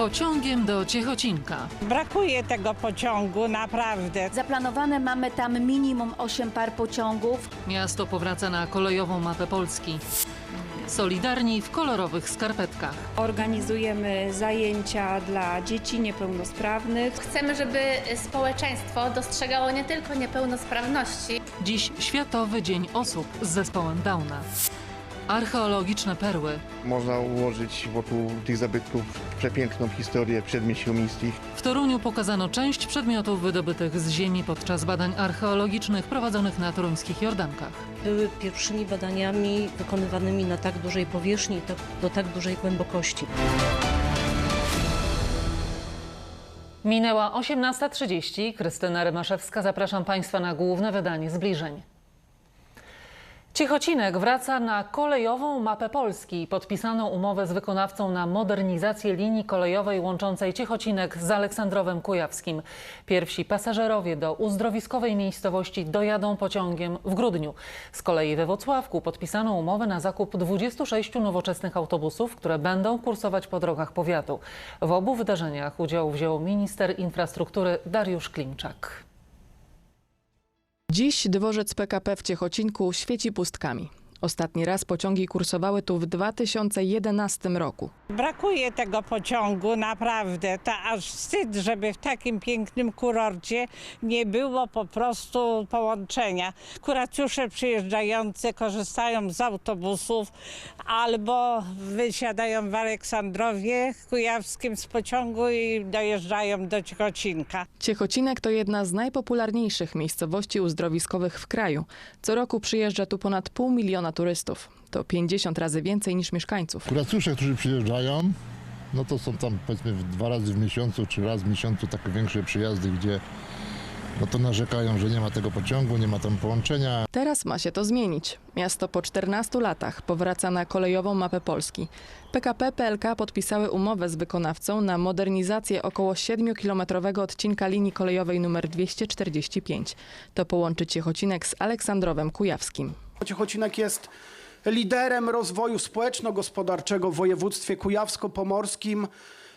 Pociągiem do Ciechocinka. Brakuje tego pociągu, naprawdę. Zaplanowane mamy tam minimum 8 par pociągów. Miasto powraca na kolejową mapę Polski. Solidarni w kolorowych skarpetkach. Organizujemy zajęcia dla dzieci niepełnosprawnych. Chcemy, żeby społeczeństwo dostrzegało nie tylko niepełnosprawności, Dziś Światowy Dzień Osób z Zespołem Downa. Archeologiczne perły. Można ułożyć wokół tych zabytków przepiękną historię przedmieść miejskich. W Toruniu pokazano część przedmiotów wydobytych z ziemi podczas badań archeologicznych prowadzonych na toruńskich Jordankach. były pierwszymi badaniami wykonywanymi na tak dużej powierzchni i tak, do tak dużej głębokości. Minęła 18.30. Krystyna Rymaszewska. Zapraszam Państwa na główne wydanie zbliżeń. Ciechocinek wraca na kolejową mapę Polski. Podpisano umowę z wykonawcą na modernizację linii kolejowej łączącej Ciechocinek z Aleksandrowem Kujawskim. Pierwsi pasażerowie do uzdrowiskowej miejscowości dojadą pociągiem w grudniu. Z kolei we Włocławku podpisano umowę na zakup 26 nowoczesnych autobusów, które będą kursować po drogach powiatu. W obu wydarzeniach udział wziął minister infrastruktury Dariusz Klimczak. Dziś dworzec PKP w Ciechocinku świeci pustkami. Ostatni raz pociągi kursowały tu w 2011 roku. Brakuje tego pociągu, naprawdę. To aż wstyd, żeby w takim pięknym kurorcie nie było po prostu połączenia. Kuracjusze przyjeżdżające korzystają z autobusów albo wysiadają w Aleksandrowie Kujawskim z pociągu i dojeżdżają do Ciechocinka. Ciechocinek to jedna z najpopularniejszych miejscowości uzdrowiskowych w kraju. Co roku przyjeżdża tu ponad pół miliona turystów. To 50 razy więcej niż mieszkańców. Kuracjusze, którzy przyjeżdżają, no to są tam powiedzmy dwa razy w miesiącu, czy raz w miesiącu takie większe przyjazdy, gdzie no to narzekają, że nie ma tego pociągu, nie ma tam połączenia. Teraz ma się to zmienić. Miasto po 14 latach powraca na kolejową mapę Polski. PKP PLK podpisały umowę z wykonawcą na modernizację około 7-kilometrowego odcinka linii kolejowej nr 245. To połączy Ciechocinek z Aleksandrowem Kujawskim. Ciechocinek jest liderem rozwoju społeczno-gospodarczego w województwie kujawsko-pomorskim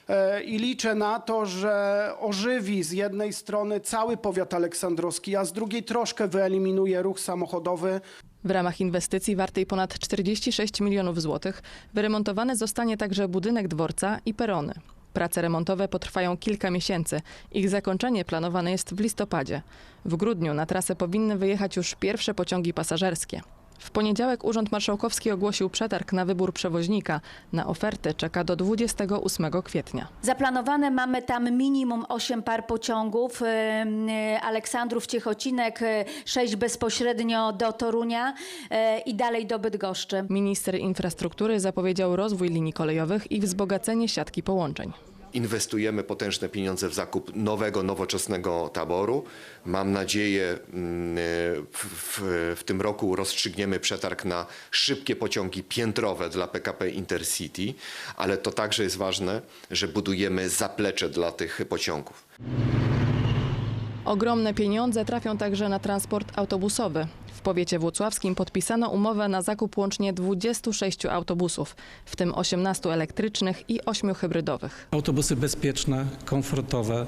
e, i liczę na to, że ożywi z jednej strony cały powiat aleksandrowski, a z drugiej troszkę wyeliminuje ruch samochodowy. W ramach inwestycji wartej ponad 46 milionów złotych wyremontowany zostanie także budynek dworca i perony. Prace remontowe potrwają kilka miesięcy. Ich zakończenie planowane jest w listopadzie. W grudniu na trasę powinny wyjechać już pierwsze pociągi pasażerskie. W poniedziałek Urząd Marszałkowski ogłosił przetarg na wybór przewoźnika. Na ofertę czeka do 28 kwietnia. Zaplanowane mamy tam minimum 8 par pociągów. Aleksandrów, Ciechocinek, 6 bezpośrednio do Torunia y, i dalej do Bydgoszczy. Minister infrastruktury zapowiedział rozwój linii kolejowych i wzbogacenie siatki połączeń. Inwestujemy potężne pieniądze w zakup nowego, nowoczesnego taboru. Mam nadzieję, mm, w, w, w tym roku rozstrzygniemy przetarg na szybkie pociągi piętrowe dla PKP Intercity, ale to także jest ważne, że budujemy zaplecze dla tych pociągów. Ogromne pieniądze trafią także na transport autobusowy. W powiecie włocławskim podpisano umowę na zakup łącznie 26 autobusów, w tym 18 elektrycznych i 8 hybrydowych. Autobusy bezpieczne, komfortowe,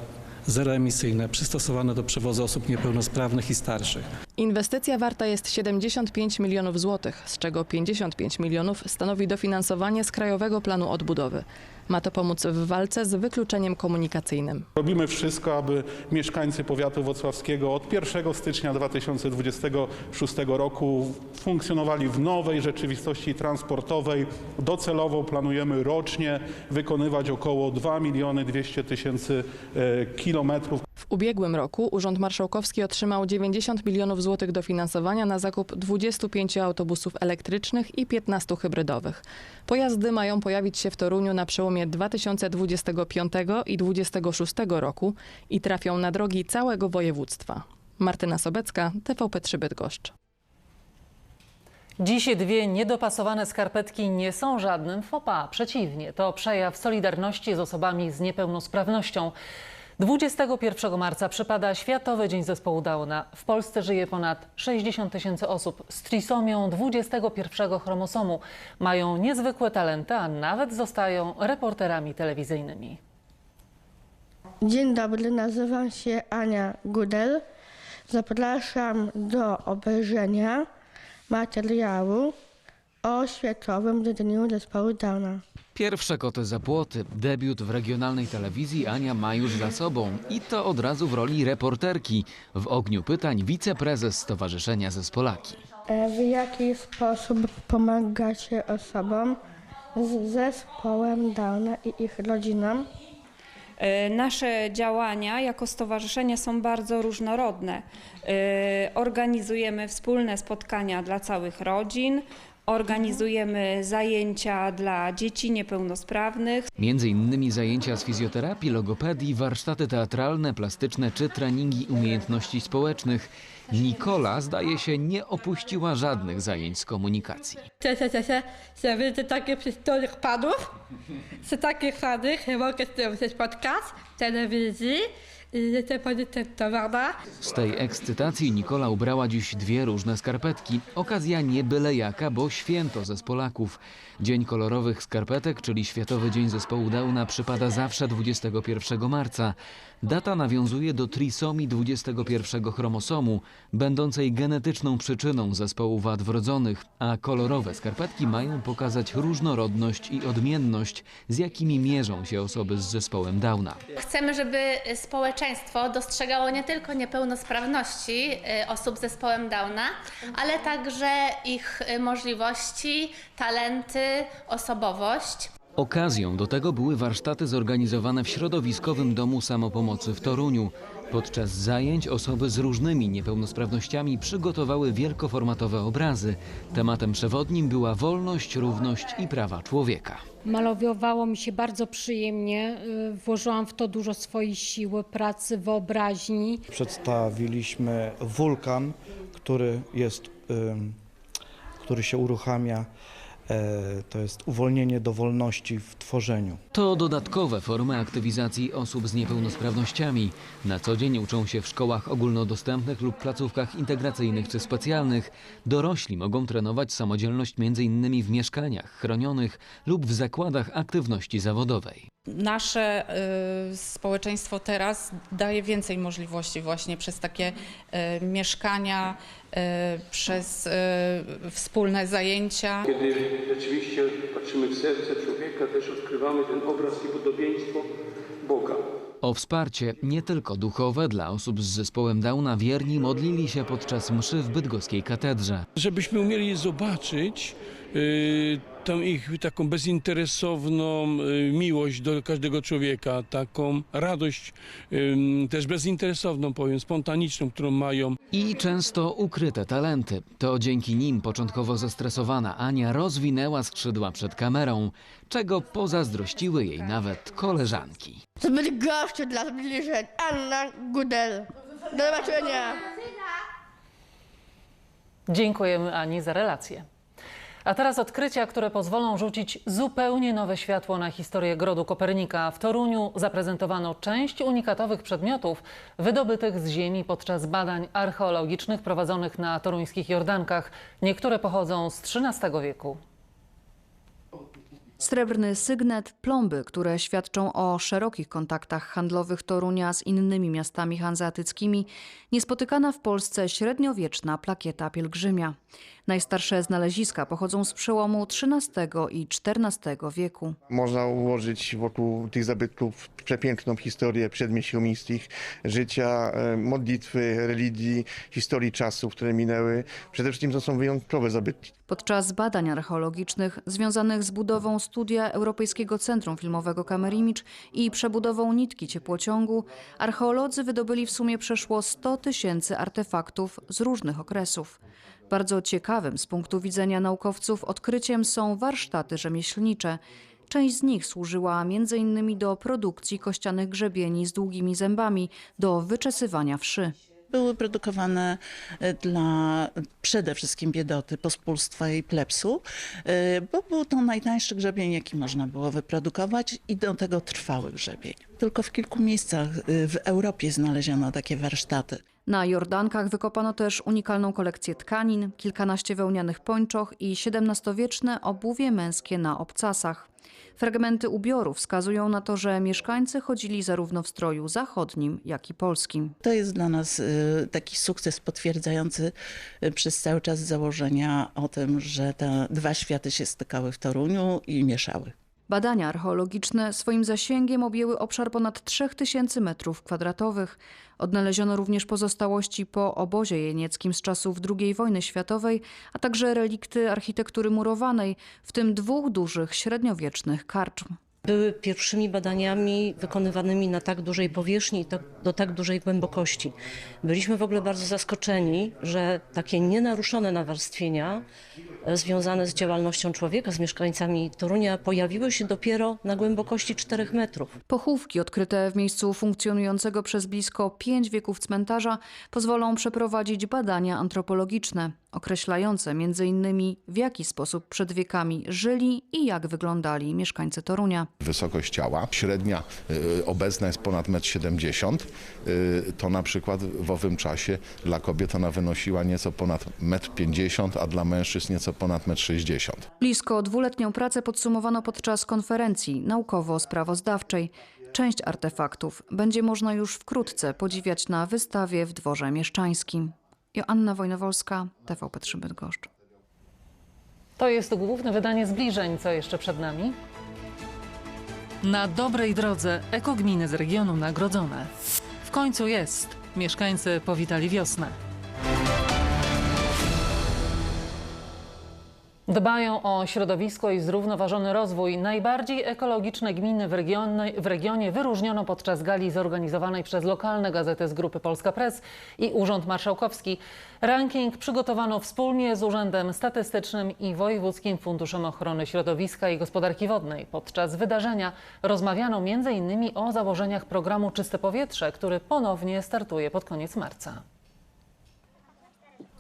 zeroemisyjne, przystosowane do przewozu osób niepełnosprawnych i starszych. Inwestycja warta jest 75 milionów złotych, z czego 55 milionów stanowi dofinansowanie z Krajowego Planu Odbudowy. Ma to pomóc w walce z wykluczeniem komunikacyjnym. Robimy wszystko, aby mieszkańcy powiatu wrocławskiego od 1 stycznia 2026 roku funkcjonowali w nowej rzeczywistości transportowej. Docelowo planujemy rocznie wykonywać około 2 miliony 200 tysięcy e, kilometrów. W ubiegłym roku Urząd Marszałkowski otrzymał 90 milionów złotych dofinansowania na zakup 25 autobusów elektrycznych i 15 hybrydowych. Pojazdy mają pojawić się w Toruniu na przełomie 2025 i 2026 roku i trafią na drogi całego województwa. Martyna Sobecka, TVP3 Bydgoszcz. Dziś dwie niedopasowane skarpetki nie są żadnym faux pas. Przeciwnie, to przejaw solidarności z osobami z niepełnosprawnością. 21 marca przypada Światowy Dzień Zespołu Downa. W Polsce żyje ponad 60 tysięcy osób z trisomią 21 chromosomu. Mają niezwykłe talenty, a nawet zostają reporterami telewizyjnymi. Dzień dobry, nazywam się Ania Gudel. Zapraszam do obejrzenia materiału o Światowym Dniu Zespołu Downa. Pierwsze koty za płoty. Debiut w regionalnej telewizji Ania ma już za sobą i to od razu w roli reporterki. W ogniu pytań wiceprezes Stowarzyszenia Zespolaki. E, W jaki sposób pomagacie osobom z zespołem Downa i ich rodzinom? E, Nasze działania jako stowarzyszenie są bardzo różnorodne. E, Organizujemy wspólne spotkania dla całych rodzin, organizujemy zajęcia dla dzieci niepełnosprawnych. Między innymi zajęcia z fizjoterapii, logopedii, warsztaty teatralne, plastyczne czy treningi umiejętności społecznych. Nikola, zdaje się, nie opuściła żadnych zajęć z komunikacji. Cześć, cześć, cześć. Że widzę takie przystojnych panów. Z takich fajnych mogę z tym się spotkać w telewizji. Z tej ekscytacji Nikola ubrała dziś dwie różne skarpetki. Okazja nie byle jaka, bo święto zespolaków. Dzień kolorowych skarpetek, czyli Światowy Dzień Zespołu Downa przypada zawsze 21 marca. Data nawiązuje do trisomii 21 chromosomu, będącej genetyczną przyczyną zespołu wad wrodzonych, a kolorowe skarpetki mają pokazać różnorodność i odmienność, z jakimi mierzą się osoby z zespołem Downa. Chcemy, żeby społeczeństwo dostrzegało nie tylko niepełnosprawności y, osób z zespołem Downa, ale także ich y, możliwości, talenty, osobowość. Okazją do tego były warsztaty zorganizowane w Środowiskowym Domu Samopomocy w Toruniu. Podczas zajęć osoby z różnymi niepełnosprawnościami przygotowały wielkoformatowe obrazy. Tematem przewodnim była wolność, równość i prawa człowieka. Malowiowało mi się bardzo przyjemnie. y, Włożyłam w to dużo swojej siły, pracy, wyobraźni. Przedstawiliśmy wulkan, który jest, który się uruchamia. E, To jest uwolnienie do wolności w tworzeniu. To dodatkowe formy aktywizacji osób z niepełnosprawnościami. Na co dzień uczą się w szkołach ogólnodostępnych lub placówkach integracyjnych czy specjalnych. Dorośli mogą trenować samodzielność m.in. w mieszkaniach chronionych lub w zakładach aktywności zawodowej. Nasze y, społeczeństwo teraz daje więcej możliwości właśnie przez takie y, mieszkania, y, przez y, wspólne zajęcia. Kiedy rzeczywiście patrzymy w serce człowieka, też odkrywamy ten obraz i podobieństwo Boga. O wsparcie nie tylko duchowe dla osób z zespołem Downa wierni modlili się podczas mszy w bydgoskiej katedrze. Żebyśmy umieli zobaczyć tą ich taką bezinteresowną y, miłość do każdego człowieka, taką radość też bezinteresowną, powiem, spontaniczną, którą mają. I często ukryte talenty. To dzięki nim początkowo zestresowana Ania rozwinęła skrzydła przed kamerą, czego pozazdrościły jej nawet koleżanki. Z Bydgoszczy dla zbliżeń Anna Gudel. Do zobaczenia. Dziękujemy Ani za relację. A teraz odkrycia, które pozwolą rzucić zupełnie nowe światło na historię Grodu Kopernika. W Toruniu zaprezentowano część unikatowych przedmiotów wydobytych z ziemi podczas badań archeologicznych prowadzonych na toruńskich Jordankach. Niektóre pochodzą z XIII wieku. Srebrny sygnet, plomby, które świadczą o szerokich kontaktach handlowych Torunia z innymi miastami hanzeatyckimi, niespotykana w Polsce średniowieczna plakieta pielgrzymia. Najstarsze znaleziska pochodzą z przełomu XIII i XIV wieku. Można ułożyć wokół tych zabytków przepiękną historię przedmieść rumieńskich, życia, e, modlitwy, religii, historii czasów, które minęły. Przede wszystkim to są wyjątkowe zabytki. Podczas badań archeologicznych związanych z budową studia Europejskiego Centrum Filmowego Kamerimicz i przebudową nitki ciepłociągu, archeolodzy wydobyli w sumie przeszło 100 tysięcy artefaktów z różnych okresów. Bardzo ciekawym z punktu widzenia naukowców odkryciem są warsztaty rzemieślnicze. Część z nich służyła m.in. do produkcji kościanych grzebieni z długimi zębami, do wyczesywania wszy. Były produkowane e, dla przede wszystkim biedoty, pospólstwa i plebsu, e, bo był to najtańszy grzebień, jaki można było wyprodukować i do tego trwały grzebień. Tylko w kilku miejscach e, w Europie znaleziono takie warsztaty. Na Jordankach wykopano też unikalną kolekcję tkanin, kilkanaście wełnianych pończoch i XVII-wieczne obuwie męskie na obcasach. Fragmenty ubioru wskazują na to, że mieszkańcy chodzili zarówno w stroju zachodnim, jak i polskim. To jest dla nas y, taki sukces potwierdzający y, przez cały czas założenia o tym, że te dwa światy się stykały w Toruniu i mieszały. Badania archeologiczne swoim zasięgiem objęły obszar ponad 3000 m2. Odnaleziono również pozostałości po obozie jenieckim z czasów II wojny światowej, a także relikty architektury murowanej, w tym dwóch dużych średniowiecznych karczm. Były pierwszymi badaniami wykonywanymi na tak dużej powierzchni i tak, do tak dużej głębokości. Byliśmy w ogóle bardzo zaskoczeni, że takie nienaruszone nawarstwienia e, związane z działalnością człowieka, z mieszkańcami Torunia pojawiły się dopiero na głębokości 4 metrów. Pochówki odkryte w miejscu funkcjonującego przez blisko pięć wieków cmentarza pozwolą przeprowadzić badania antropologiczne, określające m.in. w jaki sposób przed wiekami żyli i jak wyglądali mieszkańcy Torunia. Wysokość ciała średnia y, obecna jest ponad 1,70 m. Y, To na przykład w owym czasie dla kobiet ona wynosiła nieco ponad 1,50 m, a dla mężczyzn nieco ponad 1,60 m. Blisko dwuletnią pracę podsumowano podczas konferencji naukowo-sprawozdawczej. Część artefaktów będzie można już wkrótce podziwiać na wystawie w Dworze Mieszczańskim. Joanna Wojnowolska, TVP3 Bydgoszcz. To jest główne wydanie zbliżeń. Co jeszcze przed nami? Na dobrej drodze ekogminy z regionu nagrodzone. W końcu jest. Mieszkańcy powitali wiosnę. Dbają o środowisko i zrównoważony rozwój. Najbardziej ekologiczne gminy w regionie, w regionie wyróżniono podczas gali zorganizowanej przez lokalne gazety z grupy Polska Press i Urząd Marszałkowski. Ranking przygotowano wspólnie z Urzędem Statystycznym i Wojewódzkim Funduszem Ochrony Środowiska i Gospodarki Wodnej. Podczas wydarzenia rozmawiano m.in. o założeniach programu Czyste Powietrze, który ponownie startuje pod koniec marca.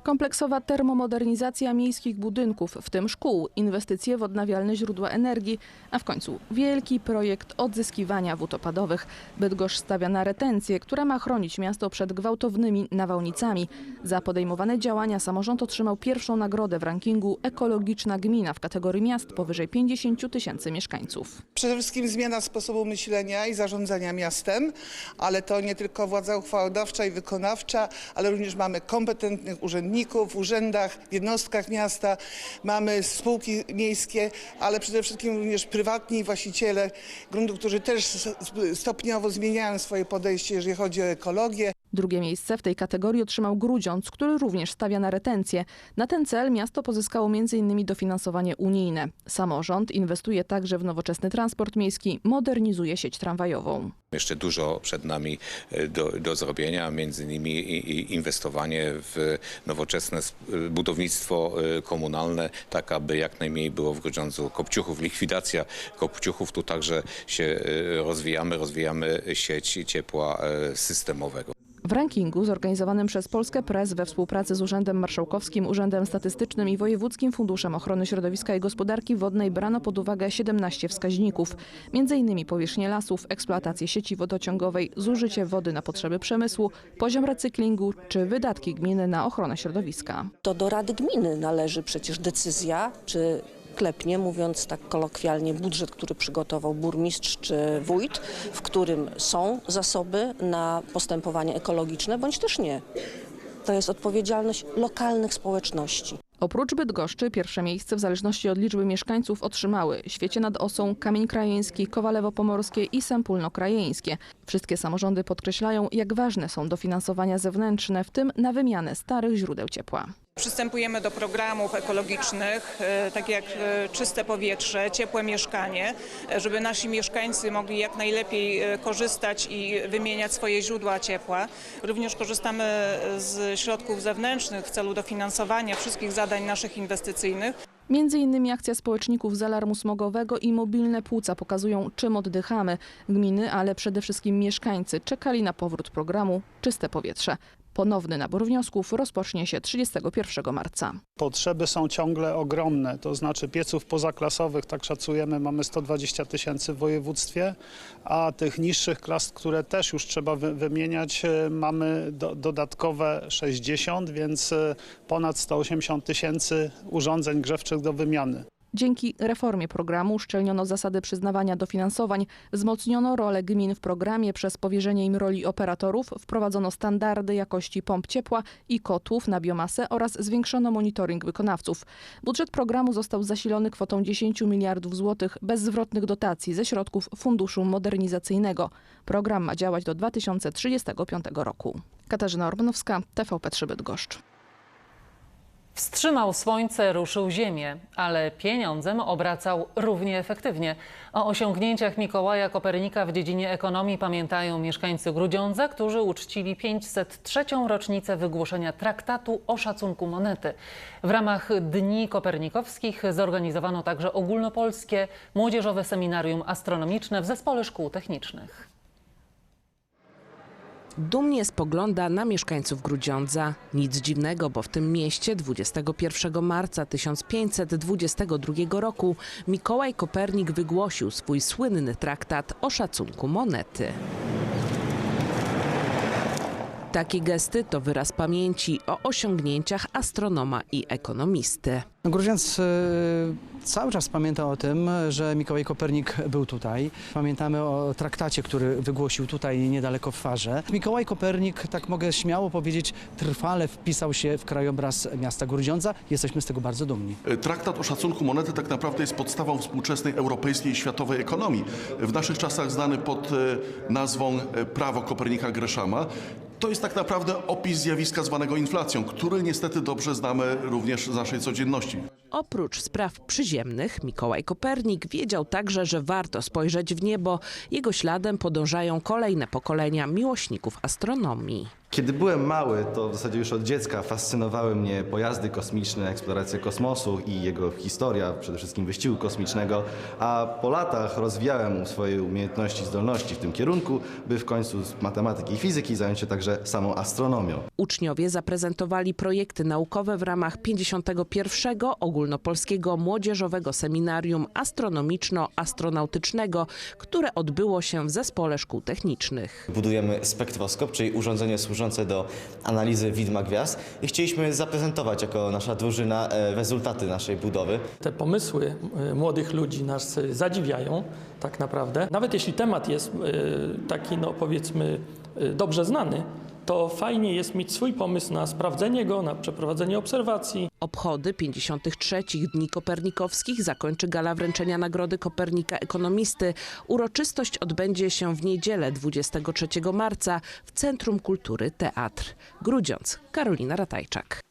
Kompleksowa termomodernizacja miejskich budynków, w tym szkół, inwestycje w odnawialne źródła energii, a w końcu wielki projekt odzyskiwania wód opadowych. Bydgoszcz stawia na retencję, która ma chronić miasto przed gwałtownymi nawałnicami. Za podejmowane działania samorząd otrzymał pierwszą nagrodę w rankingu Ekologiczna Gmina w kategorii miast powyżej 50 tysięcy mieszkańców. Przede wszystkim zmiana sposobu myślenia i zarządzania miastem, ale to nie tylko władza uchwałodawcza i wykonawcza, ale również mamy kompetentnych urzędników w urzędach, w jednostkach miasta, mamy spółki miejskie, ale przede wszystkim również prywatni właściciele gruntów, którzy też stopniowo zmieniają swoje podejście, jeżeli chodzi o ekologię. Drugie miejsce w tej kategorii otrzymał Grudziądz, który również stawia na retencję. Na ten cel miasto pozyskało m.in. dofinansowanie unijne. Samorząd inwestuje także w nowoczesny transport miejski, modernizuje sieć tramwajową. Jeszcze dużo przed nami e, do, do zrobienia, między innymi inwestowanie w nowoczesne s- budownictwo e, komunalne, tak aby jak najmniej było w Grudziądzu kopciuchów. Likwidacja kopciuchów, tu także się e, rozwijamy, rozwijamy sieć ciepła e, systemowego. W rankingu zorganizowanym przez Polskę Press we współpracy z Urzędem Marszałkowskim, Urzędem Statystycznym i Wojewódzkim Funduszem Ochrony Środowiska i Gospodarki Wodnej brano pod uwagę 17 wskaźników, m.in. powierzchnię lasów, eksploatację sieci wodociągowej, zużycie wody na potrzeby przemysłu, poziom recyklingu czy wydatki gminy na ochronę środowiska. To do Rady Gminy należy przecież decyzja, czy klepnie, mówiąc tak kolokwialnie, budżet, który przygotował burmistrz czy wójt, w którym są zasoby na postępowanie ekologiczne, bądź też nie. To jest odpowiedzialność lokalnych społeczności. Oprócz Bydgoszczy pierwsze miejsce w zależności od liczby mieszkańców otrzymały Świecie nad Osą, Kamień Krajeński, Kowalewo Pomorskie i Sępólno Krajeńskie. Wszystkie samorządy podkreślają, jak ważne są dofinansowania zewnętrzne, w tym na wymianę starych źródeł ciepła. Przystępujemy do programów ekologicznych, e, takie jak e, czyste powietrze, ciepłe mieszkanie, e, żeby nasi mieszkańcy mogli jak najlepiej korzystać i wymieniać swoje źródła ciepła. Również korzystamy z środków zewnętrznych w celu dofinansowania wszystkich zadań naszych inwestycyjnych. Między innymi akcja społeczników z alarmu smogowego i mobilne płuca pokazują, czym oddychamy. Gminy, ale przede wszystkim mieszkańcy czekali na powrót programu Czyste Powietrze. Ponowny nabór wniosków rozpocznie się 31 marca. Potrzeby są ciągle ogromne, to znaczy pieców pozaklasowych, tak szacujemy, mamy 120 tysięcy w województwie, a tych niższych klas, które też już trzeba wy, wymieniać, e, mamy do, dodatkowe 60, więc e, ponad 180 tysięcy urządzeń grzewczych do wymiany. Dzięki reformie programu uszczelniono zasady przyznawania dofinansowań, wzmocniono rolę gmin w programie przez powierzenie im roli operatorów, wprowadzono standardy jakości pomp ciepła i kotłów na biomasę oraz zwiększono monitoring wykonawców. Budżet programu został zasilony kwotą 10 miliardów złotych bezzwrotnych dotacji ze środków Funduszu Modernizacyjnego. Program ma działać do 2035 roku. Katarzyna Orbanowska, TVP3 Bydgoszcz. Wstrzymał słońce, ruszył ziemię, ale pieniądzem obracał równie efektywnie. O osiągnięciach Mikołaja Kopernika w dziedzinie ekonomii pamiętają mieszkańcy Grudziądza, którzy uczcili 503. rocznicę wygłoszenia traktatu o szacunku monety. W ramach Dni Kopernikowskich zorganizowano także ogólnopolskie młodzieżowe seminarium astronomiczne w Zespole Szkół Technicznych. Dumnie spogląda na mieszkańców Grudziądza. Nic dziwnego, bo w tym mieście 21 marca 1522 roku Mikołaj Kopernik wygłosił swój słynny traktat o szacunku monety. Takie gesty to wyraz pamięci o osiągnięciach astronoma i ekonomisty. Grudziądz e, cały czas pamięta o tym, że Mikołaj Kopernik był tutaj. Pamiętamy o traktacie, który wygłosił tutaj niedaleko w Farze. Mikołaj Kopernik, tak mogę śmiało powiedzieć, trwale wpisał się w krajobraz miasta Grudziądza. Jesteśmy z tego bardzo dumni. Traktat o szacunku monety tak naprawdę jest podstawą współczesnej europejskiej i światowej ekonomii. W naszych czasach znany pod e, nazwą e, Prawo Kopernika Greszama. To jest tak naprawdę opis zjawiska zwanego inflacją, który niestety dobrze znamy również z naszej codzienności. Oprócz spraw przyziemnych, Mikołaj Kopernik wiedział także, że warto spojrzeć w niebo. Jego śladem podążają kolejne pokolenia miłośników astronomii. Kiedy byłem mały, to w zasadzie już od dziecka fascynowały mnie pojazdy kosmiczne, eksploracja kosmosu i jego historia, przede wszystkim wyścigu kosmicznego, a po latach rozwijałem swoje umiejętności i zdolności w tym kierunku, by w końcu z matematyki i fizyki zająć się także samą astronomią. Uczniowie zaprezentowali projekty naukowe w ramach 51. ogólnopolskiego młodzieżowego seminarium astronomiczno-astronautycznego, które odbyło się w Zespole Szkół Technicznych. Budujemy spektroskop, czyli urządzenie służące do analizy widma gwiazd i chcieliśmy zaprezentować jako nasza drużyna e, rezultaty naszej budowy. Te pomysły e, młodych ludzi nas e, zadziwiają tak naprawdę. Nawet jeśli temat jest taki, no powiedzmy, dobrze znany, to fajnie jest mieć swój pomysł na sprawdzenie go, na przeprowadzenie obserwacji. Obchody 53. Dni Kopernikowskich zakończy gala wręczenia Nagrody Kopernika Ekonomisty. Uroczystość odbędzie się w niedzielę 23 marca w Centrum Kultury Teatr. Grudziądz, Karolina Ratajczak.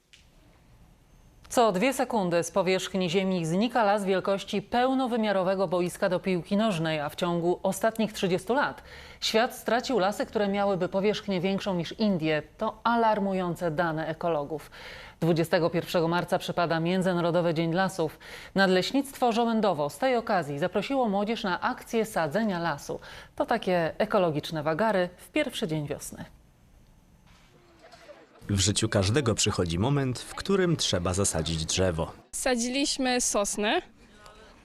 Co dwie sekundy z powierzchni ziemi znika las wielkości pełnowymiarowego boiska do piłki nożnej, a w ciągu ostatnich 30 lat świat stracił lasy, które miałyby powierzchnię większą niż Indie. To alarmujące dane ekologów. 21 marca przypada Międzynarodowy Dzień Lasów. Nadleśnictwo Żołędowo z tej okazji zaprosiło młodzież na akcję sadzenia lasu. To takie ekologiczne wagary w pierwszy dzień wiosny. W życiu każdego przychodzi moment, w którym trzeba zasadzić drzewo. Sadziliśmy sosnę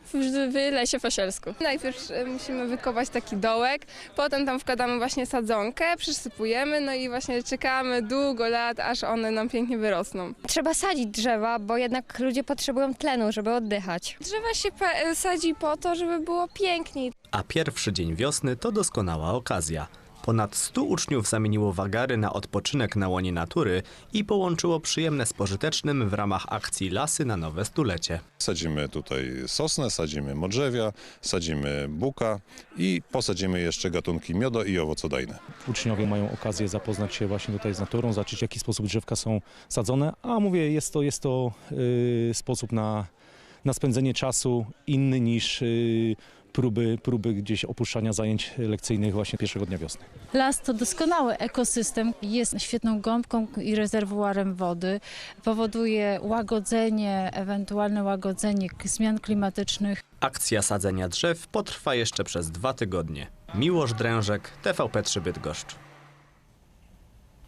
w, w lesie Fasielsku. Najpierw e, musimy wykopać taki dołek, potem tam wkładamy właśnie sadzonkę, przysypujemy, no i właśnie czekamy długo lat, aż one nam pięknie wyrosną. Trzeba sadzić drzewa, bo jednak ludzie potrzebują tlenu, żeby oddychać. Drzewa się pa- sadzi po to, żeby było piękniej. A pierwszy dzień wiosny to doskonała okazja. Ponad 100 uczniów zamieniło wagary na odpoczynek na łonie natury i połączyło przyjemne z pożytecznym w ramach akcji Lasy na nowe stulecie. Sadzimy tutaj sosnę, sadzimy modrzewia, sadzimy buka i posadzimy jeszcze gatunki miodo i owocodajne. Uczniowie mają okazję zapoznać się właśnie tutaj z naturą, zobaczyć w jaki sposób drzewka są sadzone, a mówię, jest to, jest to yy, sposób na, na spędzenie czasu inny niż yy, próby, próby gdzieś opuszczania zajęć lekcyjnych właśnie pierwszego dnia wiosny. Las to doskonały ekosystem, jest świetną gąbką i rezerwuarem wody, powoduje łagodzenie, ewentualne łagodzenie zmian klimatycznych. Akcja sadzenia drzew potrwa jeszcze przez dwa tygodnie. Miłosz Drężek, TVP3 Bydgoszcz.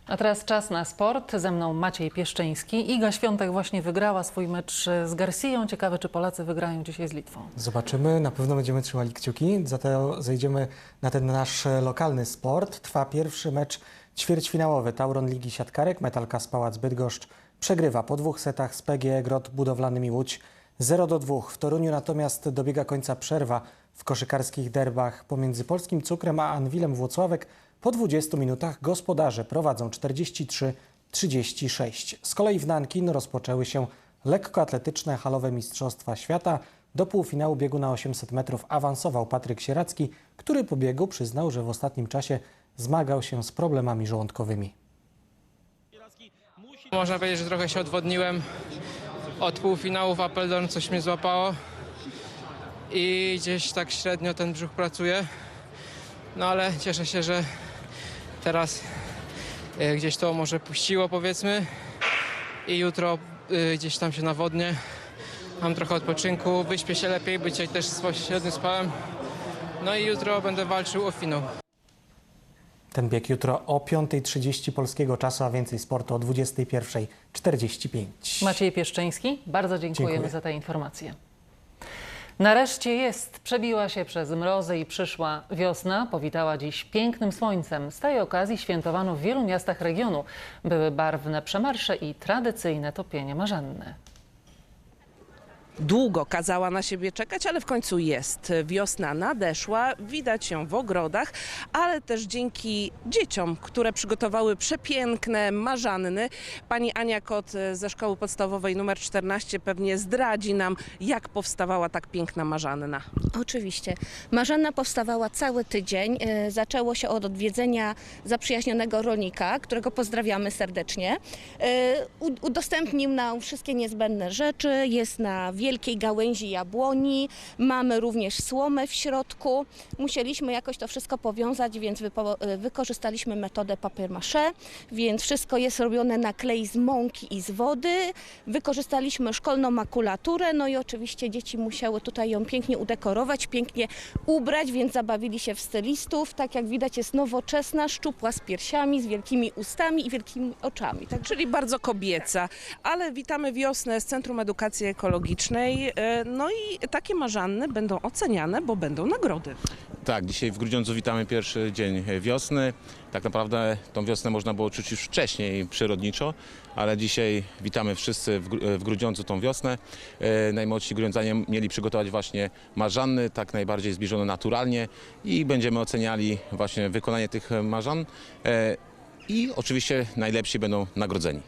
A teraz czas na sport. Ze mną Maciej Pieszczyński. Iga Świątek właśnie wygrała swój mecz z Garcją. Ciekawe, czy Polacy wygrają dzisiaj z Litwą. Zobaczymy, na pewno będziemy trzymali kciuki. Zatem zejdziemy na ten nasz lokalny sport. Trwa pierwszy mecz ćwierćfinałowy Tauron Ligi Siatkarek. Metalka z Pałac Bydgoszcz przegrywa po dwóch setach z PGE Grot Budowlanymi Łódź 0 do 2. W Toruniu natomiast dobiega końca przerwa w koszykarskich derbach pomiędzy Polskim Cukrem a Anwilem Włocławek. Po 20 minutach gospodarze prowadzą 43-36. Z kolei w Nankin rozpoczęły się lekkoatletyczne halowe Mistrzostwa Świata. Do półfinału biegu na 800 metrów awansował Patryk Sieracki, który po biegu przyznał, że w ostatnim czasie zmagał się z problemami żołądkowymi. Można powiedzieć, że trochę się odwodniłem. Od półfinału w Apeldoorn coś mnie złapało i gdzieś tak średnio ten brzuch pracuje. No ale cieszę się, że teraz e, gdzieś to może puściło powiedzmy i jutro e, gdzieś tam się nawodnię. Mam trochę odpoczynku, wyśpię się lepiej, bo dzisiaj też średnio spałem. No i jutro będę walczył o finał. Ten bieg jutro o 5.30 polskiego czasu, a więcej sportu o 21.45. Maciej Pieszczyński, bardzo dziękujemy Dziękuję. za te informacje. Nareszcie jest, przebiła się przez mrozy i przyszła wiosna. Powitała dziś pięknym słońcem. Z tej okazji świętowano w wielu miastach regionu. Były barwne przemarsze i tradycyjne topienie marzenne. Długo kazała na siebie czekać, ale w końcu jest. Wiosna nadeszła, widać ją w ogrodach, ale też dzięki dzieciom, które przygotowały przepiękne marzanny. Pani Ania Kot ze szkoły podstawowej numer 14 pewnie zdradzi nam, jak powstawała tak piękna marzanna. Oczywiście. Marzanna powstawała cały tydzień. E, Zaczęło się od odwiedzenia zaprzyjaźnionego rolnika, którego pozdrawiamy serdecznie. E, Udostępnił nam wszystkie niezbędne rzeczy. Jest na wielkiej gałęzi jabłoni. Mamy również słomę w środku. Musieliśmy jakoś to wszystko powiązać, więc e, wykorzystaliśmy metodę papier mâché, więc wszystko jest robione na klej z mąki i z wody. Wykorzystaliśmy szkolną makulaturę, no i oczywiście dzieci musiały tutaj ją pięknie udekorować, pięknie ubrać, więc zabawili się w stylistów. Tak jak widać jest nowoczesna, szczupła z piersiami, z wielkimi ustami i wielkimi oczami. Tak Czyli bardzo kobieca, ale witamy wiosnę z Centrum Edukacji Ekologicznej. E, No i takie marzanny będą oceniane, bo będą nagrody. Tak, dzisiaj w Grudziądzu witamy pierwszy dzień wiosny. Tak naprawdę tą wiosnę można było czuć już wcześniej przyrodniczo, ale dzisiaj witamy wszyscy w, w Grudziądzu tą wiosnę. E, najmłodsi grudziądzanie mieli przygotować właśnie marzanny, tak najbardziej zbliżone naturalnie i będziemy oceniali właśnie wykonanie tych marzan. I oczywiście najlepsi będą nagrodzeni.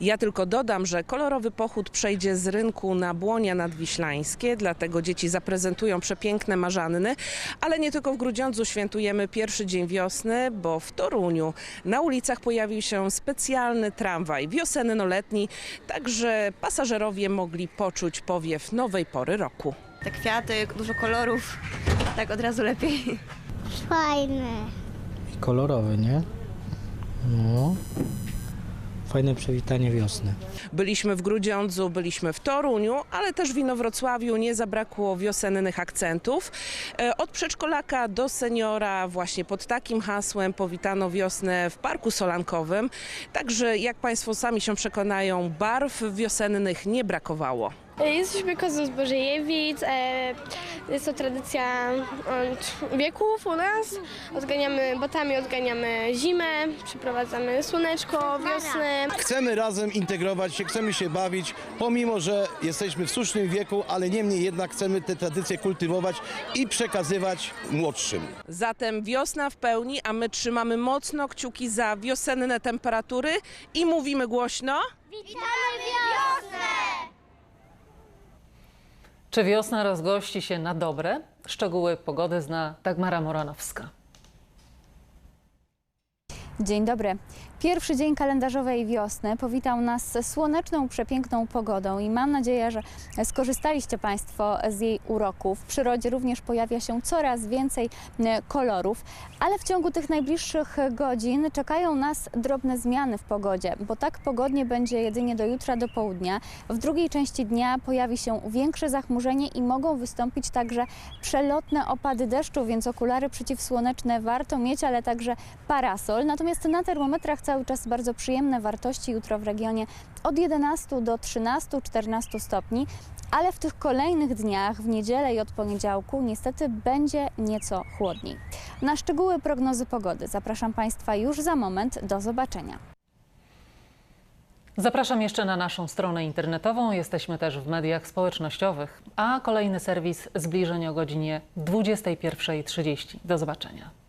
Ja tylko dodam, że kolorowy pochód przejdzie z rynku na Błonia Nadwiślańskie, dlatego dzieci zaprezentują przepiękne marzanny, ale nie tylko w Grudziądzu świętujemy pierwszy dzień wiosny, bo w Toruniu na ulicach pojawił się specjalny tramwaj wiosenno-letni, także pasażerowie mogli poczuć powiew nowej pory roku. Te kwiaty, dużo kolorów, tak od razu lepiej. Fajne. Kolorowy, nie? No. Fajne przywitanie wiosny. Byliśmy w Grudziądzu, byliśmy w Toruniu, ale też w Inowrocławiu nie zabrakło wiosennych akcentów. E, Od przedszkolaka do seniora właśnie pod takim hasłem powitano wiosnę w Parku Solankowym. Także jak Państwo sami się przekonają, barw wiosennych nie brakowało. Jesteśmy kozą z Bożejewic. E, jest to tradycja od wieków u nas. Odganiamy botami, odganiamy zimę, przyprowadzamy słoneczko, wiosnę. Chcemy razem integrować się, chcemy się bawić, pomimo że jesteśmy w słusznym wieku, ale niemniej jednak chcemy te tradycje kultywować i przekazywać młodszym. Zatem wiosna w pełni, a my trzymamy mocno kciuki za wiosenne temperatury i mówimy głośno. Witamy wiosnę! Czy wiosna rozgości się na dobre? Szczegóły pogody zna Dagmara Moranowska. Dzień dobry. Pierwszy dzień kalendarzowej wiosny powitał nas słoneczną, przepiękną pogodą i mam nadzieję, że skorzystaliście Państwo z jej uroku. W przyrodzie również pojawia się coraz więcej e, kolorów, ale w ciągu tych najbliższych godzin czekają nas drobne zmiany w pogodzie, bo tak pogodnie będzie jedynie do jutra do południa. W drugiej części dnia pojawi się większe zachmurzenie i mogą wystąpić także przelotne opady deszczu, więc okulary przeciwsłoneczne warto mieć, ale także parasol. Natomiast na termometrach cały czas bardzo przyjemne wartości. Jutro w regionie od 11 do 13-14 stopni, ale w tych kolejnych dniach, w niedzielę i od poniedziałku, niestety będzie nieco chłodniej. Na szczegóły prognozy pogody zapraszam Państwa już za moment. Do zobaczenia. Zapraszam jeszcze na naszą stronę internetową. Jesteśmy też w mediach społecznościowych. A kolejny serwis zbliżenie o godzinie 21.30. Do zobaczenia.